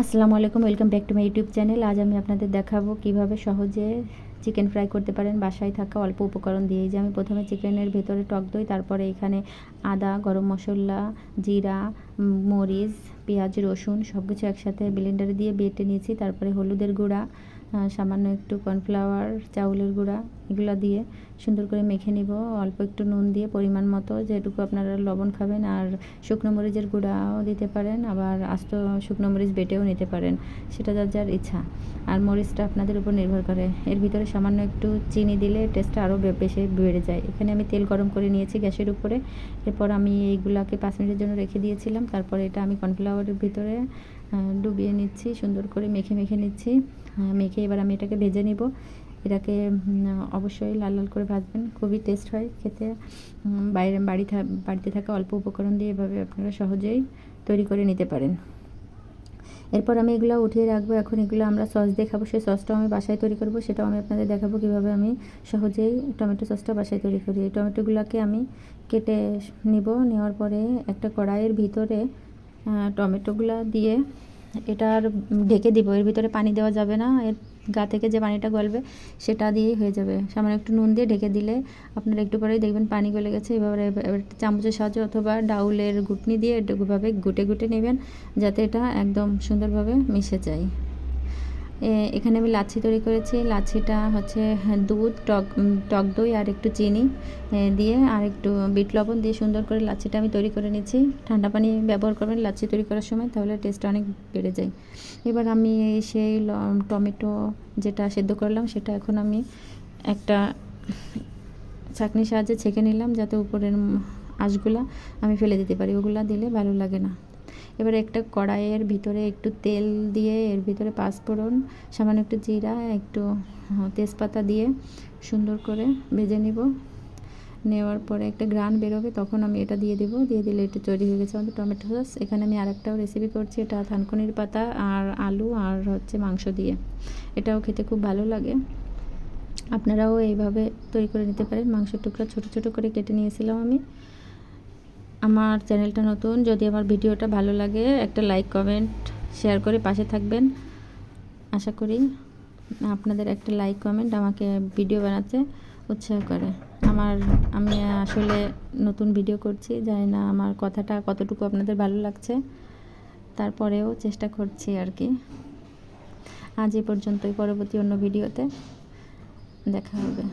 আসসালামু আলাইকুম, welcome back to my YouTube channel. আজ আমি আপনাদের দেখাবো কীভাবে সহজে চিকেন ফ্রাই করতে পারেন। বাসায় থাকা অল্প উপকরণ দিয়ে যে আমি প্রথমে চিকেনের ভেতরে টক দই, তারপরে এখানে আদা, গরম মশলা, জিরা মরিচ, পেঁয়াজ, রসুন সব কিছু একসাথে ব্লেন্ডারে দিয়ে বেটে নিয়েছি। তারপরে হলুদের গুঁড়া সামান্য একটু কর্নফ্লাওয়ার চাউলের গুঁড়া এগুলো দিয়ে সুন্দর করে মেখে নিব। অল্প একটু নুন দিয়ে পরিমাণ মতো যেটুকু আপনারা লবণ খাবেন আর শুকনো মরিচের গুঁড়াও দিতে পারেন, আবার আস্ত শুকনো মরিচ বেটেও নিতে পারেন, সেটা যার যার ইচ্ছা। আর মরিচটা আপনাদের উপর নির্ভর করে। এর ভিতরে সামান্য একটু চিনি দিলে টেস্টটা আরও বেশি বেড়ে যায়। এখানে আমি তেল গরম করে নিয়েছি গ্যাসের উপরে। এরপর আমি এইগুলাকে পাঁচ মিনিটের জন্য রেখে দিয়েছিলাম। তারপরে এটা আমি কর্নফ্লাওয়ারের ভিতরে ডুবিয়ে নিচ্ছি, সুন্দর করে মেখে মেখে নিচ্ছি। মেখে এবার আমি এটাকে ভেজে নিব। এটাকে অবশ্যই লাল লাল করে ভাজবেন। খুবই টেস্ট হয় খেতে। বাইরে, বাড়ি বাড়িতে থাকা অল্প উপকরণ দিয়ে এভাবে আপনারা সহজেই তৈরি করে নিতে পারেন। এরপর আমি এগুলো উঠিয়ে রাখব। এখন এগুলো আমরা সস দিয়ে খাব। সেই সসটাও আমি বাসায় তৈরি করব। সেটাও আমি আপনাদের দেখাবো কীভাবে আমি সহজেই টমেটো সসটা বাসায় তৈরি করি। এই টমেটোগুলোকে আমি কেটে নিব। নেওয়ার পরে একটা কড়াইয়ের ভিতরে টমেটোগুলো দিয়ে এটা আর ঢেকে দিব, এর ভিতরে পানি দেওয়া যাবে না, এর গা থেকে যে পানিটা গলবে সেটা দিয়েই হয়ে যাবে। সামান্য একটু নুন দিয়ে ঢেকে দিলে আপনারা একটু পরেই দেখবেন পানি গলে গেছে, এবারে চামচের সাহায্যে অথবা ডাউলের গুটনি দিয়ে এভাবে গুটে গুটে নেবেন, যাতে এটা একদম সুন্দরভাবে মিশে যায়। এখানে আমি লাচ্ছি তৈরি করেছি। লাচ্ছিটা হচ্ছে হ্যাঁ, দুধ টক টক দই আর একটু চিনি দিয়ে আর একটু বিট লবণ দিয়ে সুন্দর করে লাচ্ছিটা আমি তৈরি করে নিচ্ছি। ঠান্ডা পানি ব্যবহার করবেন লাচ্ছি তৈরি করার সময় তাহলে টেস্টটা অনেক বেড়ে যায়। এবার আমি সেই টমেটো যেটা সেদ্ধ করলাম সেটা এখন আমি একটা ছাঁকনির সাহায্যে ছেঁকে নিলাম যাতে উপরের আঁশগুলা আমি ফেলে দিতে পারি। ওগুলা দিলে ভালো লাগে না। এবার একটা কড়াইয়ের ভিতরে একটু তেল দিয়ে এর ভিতরে পাঁচফোড়ন সামান্য একটু জিরা, একটু তেজপাতা দিয়ে সুন্দর করে ভেজে নিব। নেওয়ার পরে একটা গ্রান বেরোবে, তখন আমি এটা দিয়ে দেবো। দিয়ে দিলে এটা তৈরি হয়ে গেছে আমাদের টমেটো সস। এখানে আমি আরেকটাও রেসিপি করছি, এটা থানকুনির পাতা আর আলু আর হচ্ছে মাংস দিয়ে। এটাও খেতে খুব ভালো লাগে। আপনারাও এইভাবে তৈরি করে নিতে পারেন। মাংসের টুকরা ছোট ছোট করে কেটে নিয়েছিলাম আমি। আমার চ্যানেলটা নতুন, যদি আমার ভিডিওটা ভালো লাগে, একটা লাইক কমেন্ট শেয়ার করে পাশে থাকবেন। আশা করি আপনাদের একটা লাইক কমেন্ট আমাকে ভিডিও বানাতে উৎসাহ করে। আমার, আমি আসলে নতুন ভিডিও করছি, জানি না আমার কথাটা কতটুকু আপনাদের ভালো লাগছে। তারপরেও চেষ্টা করছি আর কি। আজ এ পর্যন্তই, পরবর্তী অন্য ভিডিওতে দেখা হবে।